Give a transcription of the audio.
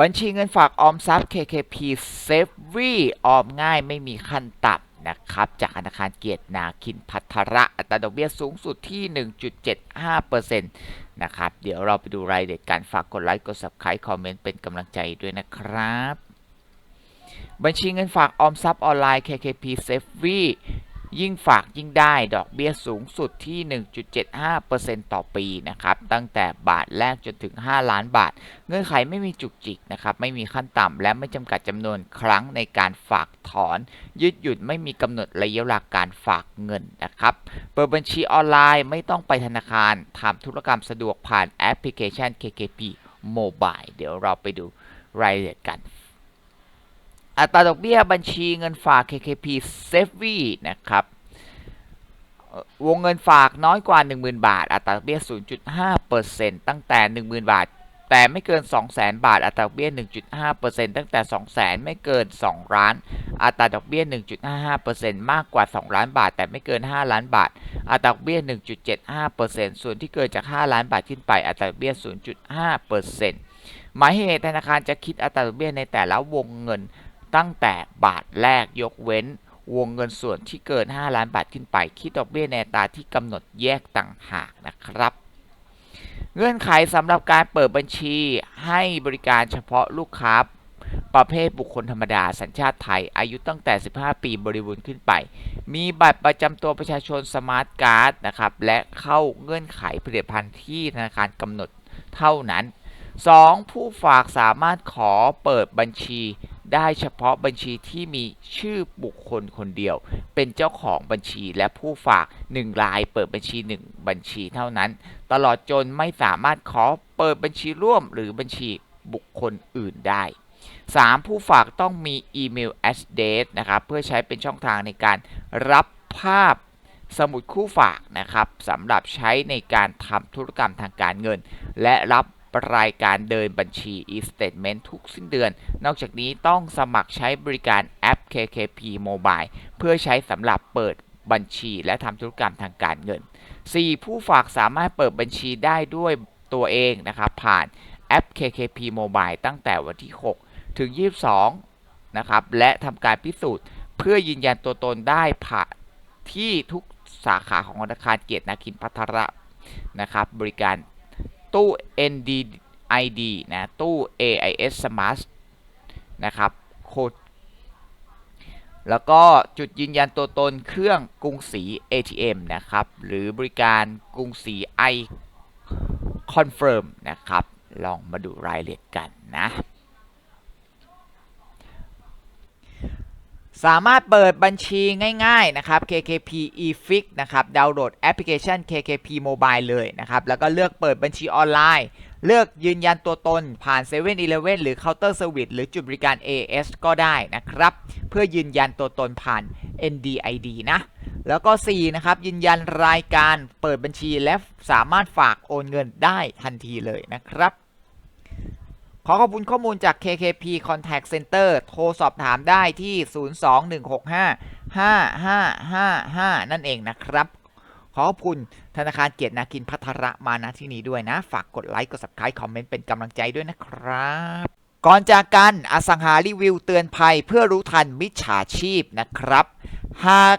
บัญชีเงินฝากออมทรัพย์ KKP s a f e ออมง่ายไม่มีขั้นต่ำนะครับ จากธนาคารเกียรตินาคินพัทระ อัตราดอกเบี้ยสูงสุดที่ 1.75%นะครับ เดี๋ยวเราไปดูรายละเอียดการฝากกดไลค์ กด Subscribe คอมเมนต์เป็นกำลังใจด้วยนะครับ บัญชีเงินฝากออมทรัพย์ออนไลน์ KKP s a f e ยิ่งฝากยิ่งได้ดอกเบี้ยสูงสุดที่ 1.75%ต่อปีนะครับ ตั้งแต่บาทแรกจนถึง 5 ล้านบาท เงื่อนไขไม่มีจุกจิกนะครับ ไม่มีขั้นต่ำและไม่จำกัดจำนวนครั้งในการฝากถอน ยืดหยุ่นไม่มีกำหนดระยะเวลาการฝากเงินนะครับ เปิดบัญชีออนไลน์ไม่ต้องไปธนาคารทำธุรกรรมสะดวกผ่านแอปพลิเคชัน KKP Mobile เดี๋ยวเราไปดูรายละเอียดกัน อัตราดอกเบี้ยบัญชีเงินฝาก KKP s a f e นะครับ วงเงินฝากน้อยกว่า 10,000 บาท อัตราดอกเบี้ย 0.5%ตั้งแต่ 10,000 บาท แต่ไม่เกิน 200,000 บาท อัตราดอกเบี้ย 1.5%ตั้งแต่ 200,000 ไม่เกิน 2 ล้าน อัตราดอกเบี้ย 1.55%มากกว่า 2 ล้านบาท แต่ไม่เกิน 5 ล้านบาท อัตราดอกเบี้ย 1.75%ส่วนที่เกินจาก 5 ล้านบาทขึ้นไป อัตราดอกเบี้ย 0.5%หมายเหตุธนาคารจะคิดอัตราดอกเบี้ยในแต่ละวงเงิน ตั้งแต่บาทแรกยกเว้น วงเงินส่วนที่เกิน 5 ล้านบาทขึ้นไป คิดดอกเบี้ยในตาที่กำหนดแยกต่างหากนะครับ เงื่อนไขสำหรับการเปิดบัญชีให้บริการเฉพาะลูกค้าประเภทบุคคลธรรมดาสัญชาติไทย อายุตั้งแต่ 15 ปีบริบูรณ์ขึ้นไป มีบัตรประจำตัวประชาชนสมาร์ทการ์ดนะครับ และเข้าเงื่อนไขผลิตภัณฑ์ที่ธนาคารกำหนดเท่านั้น 2. ผู้ฝากสามารถขอเปิดบัญชี ได้เฉพาะบัญชีที่มีชื่อบุคคลคนเดียว เป็นเจ้าของบัญชีและผู้ฝาก 1 รายเปิดบัญชี 1 บัญชีเท่านั้น ตลอดจนไม่สามารถขอเปิดบัญชีร่วมหรือบัญชีบุคคลอื่นได้ 3. ผู้ฝากต้องมีอีเมล address นะครับเพื่อใช้เป็นช่องทางในการรับภาพสมุดคู่ฝากนะครับสำหรับใช้ในการทำธุรกรรมทางการเงิน และรับ รายการเดินบัญชี e-statement ทุกสิ้นเดือน นอกจากนี้ต้องสมัครใช้บริการแอป KKP Mobile เพื่อใช้สำหรับเปิดบัญชีและทำธุรกรรมทางการเงิน 4. ผู้ฝากสามารถเปิดบัญชีได้ด้วยตัวเองนะครับผ่านแอป KKP Mobile ตั้งแต่วันที่ 6 ถึง 22 นะครับ และทำการพิสูจน์ เพื่อยืนยันตัวตนได้ผ่านที่ทุกสาขาของธนาคารเกียรตินาคินพัทระนะครับ บริการ ตู้ NDID นะ ตู้ AIS Smart นะครับโคดแล้วก็จุดยืนยันตัวตนเครื่องกรุงศรี ATM นะครับ หรือบริการกรุงศรี i Confirm นะครับ ลองมาดูรายละเอียดกันนะ สามารถเปิดบัญชีง่ายๆนะครับ KKP eFix นะครับดาวน์โหลดแอปพลิเคชัน KKP Mobile เลยนะครับ แล้วก็เลือกเปิดบัญชีออนไลน์ เลือกยืนยันตัวตนผ่าน7 e เ e ่ e อหรือ Counter Service หรือจุดบริการ AS ก็ได้นะครับ เพื่อยืนยันตัวตนผ่าน NDID นะ แล้วก็ 4 นะครับ ยืนยันรายการเปิดบัญชีและสามารถฝากโอนเงินได้ทันทีเลยนะครับ ขอขอบคุณข้อมูลจาก KKP Contact Center โทรสอบถามได้ที่ 021655555 นั่นเองนะครับ ขอขอบคุณธนาคารเกียรตินาคินพัทระมาณที่นี้ด้วยนะ ฝากกดไลค์ กด subscribe คอมเมนต์เป็นกำลังใจด้วยนะครับ ก่อนจากกันอสังหารีวิวเตือนภัยเพื่อรู้ทันมิจฉาชีพนะครับ หาก